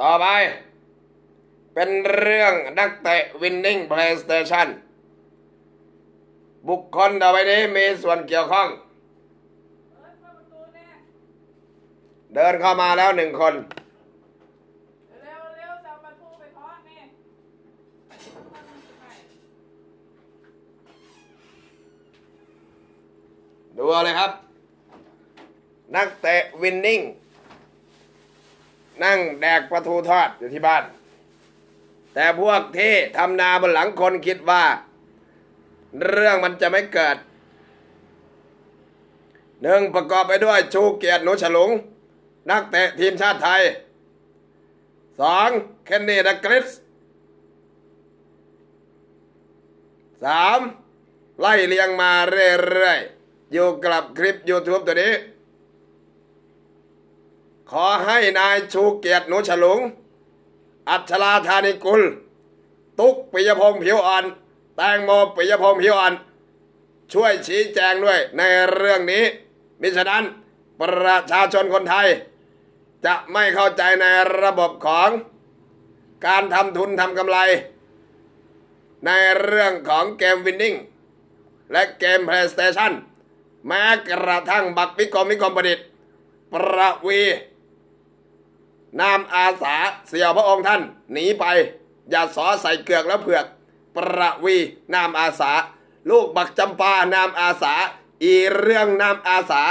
ต่อไป เป็นเรื่องนักเตะวินนิ่งเพลย์สเตชันบุคคลต่อไปนี้มีส่วนเกี่ยวข้องเอ้ยเปิดประตูแน่เดินเข้ามาแล้วหนึ่งคนเร็วเร็วจะเอาประตูไปเคาะแน่ไปดูเอาเลยครับ นักเตะวินนิ่ง นั่งแดกปลาทูทอดอยู่ที่บ้าน แต่พวกที่ทำนาบนหลังคนคิดว่า เรื่องมันจะไม่เกิดหนึ่งประกอบไปด้วยชูเกียรติหนุฉลุง นักเตะทีมชาติไทยสองเคนนี่ดักกริสสามไล่เลียงมาเรื่อยๆ อยู่กับคลิป YouTube ตัวนี้ ขอให้นายชูเกียรติหนุฉลุง อัชราธานิกุล ตุ๊กปิยพงษ์ผิวอ่อน แตงโมปิยพงษ์ผิวอ่อน ช่วยชี้แจงด้วยในเรื่องนี้ มิฉะนั้นประชาชนคนไทย จะไม่เข้าใจในระบบของการทำทุนทำกำไร ในเรื่องของเกมวินนิ่งและเกม PlayStation แม้กระทั่งบักวิกรมิกรมประดิษฐ์ประวี นามอาสาเสี่ยวพระองค์ท่านหนีไป อย่าสอใส่เกือกแล้วเผือก ประวีนามอาสา ลูกบักจำปานามอาสา อีเรื่องนามอาสา